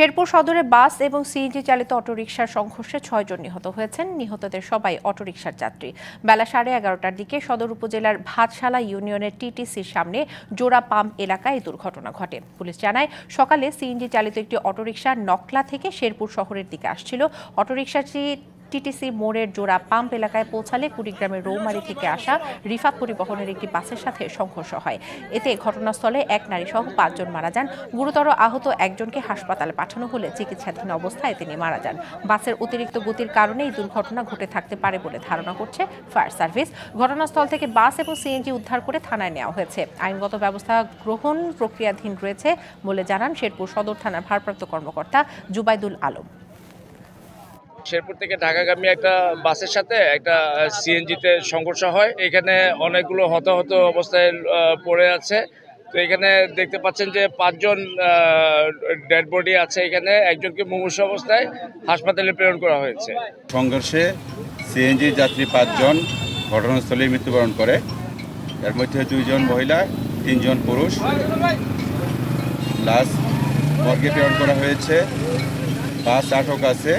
শেরপুর সদরে বাস এবং সিএনজি চালিত অটোরিকশার সংঘর্ষে ছয়জন নিহত হয়েছেন। নিহতদের সবাই অটোরিকশার যাত্রী। বেলা সাড়ে এগারোটার দিকে সদর উপজেলার ভাতশালা ইউনিয়নের টিটিসির সামনে জোড়া পাম্প এলাকায় এই দুর্ঘটনা ঘটে। পুলিশ জানায়, সকালে সিএনজি চালিত একটি অটোরিকশা নকলা থেকে শেরপুর শহরের দিকে আসছিল। অটোরিকশাটি টিটিসি মোড়ের জোড়া পাম্প এলাকায় পৌঁছালে কুড়িগ্রামের রৌমারি থেকে আসা রিফাত পরিবহনের একটি বাসের সাথে সংঘর্ষ হয়। এতে ঘটনাস্থলে এক নারী সহ পাঁচজন মারা যান। গুরুতর আহত একজনকে হাসপাতালে পাঠানো হলে চিকিৎসাধীন অবস্থায় তিনি মারা যান। বাসের অতিরিক্ত গতির কারণে এই দুর্ঘটনা ঘটে থাকতে পারে বলে ধারণা করছে ফায়ার সার্ভিস। ঘটনাস্থল থেকে বাস এবং সিএনজি উদ্ধার করে থানায় নেওয়া হয়েছে। আইনগত ব্যবস্থা গ্রহণ প্রক্রিয়াধীন রয়েছে বলে জানান শেরপুর সদর থানার ভারপ্রাপ্ত কর্মকর্তা জুবাইদুল আলম। শেরপুর থেকে ঢাকাগামী একটা বাসের সাথে একটা সিএনজিতে সংঘর্ষ হয়। এখানে অনেকগুলো হতাহত অবস্থায় পড়ে আছে। তো এখানে দেখতে পাচ্ছেন যে পাঁচজন ডেড বডি আছে এখানে। একজনকে মুমূর্ষ অবস্থায় হাসপাতালে প্রেরণ করা হয়েছে। সংঘর্ষে সিএনজি যাত্রী পাঁচজন ঘটনাস্থলে মৃত্যুবরণ করে। এর মধ্যে দুইজন মহিলা, তিনজন পুরুষ। লাশ মর্গে প্রেরণ করা হয়েছে। বাস আটক আছে।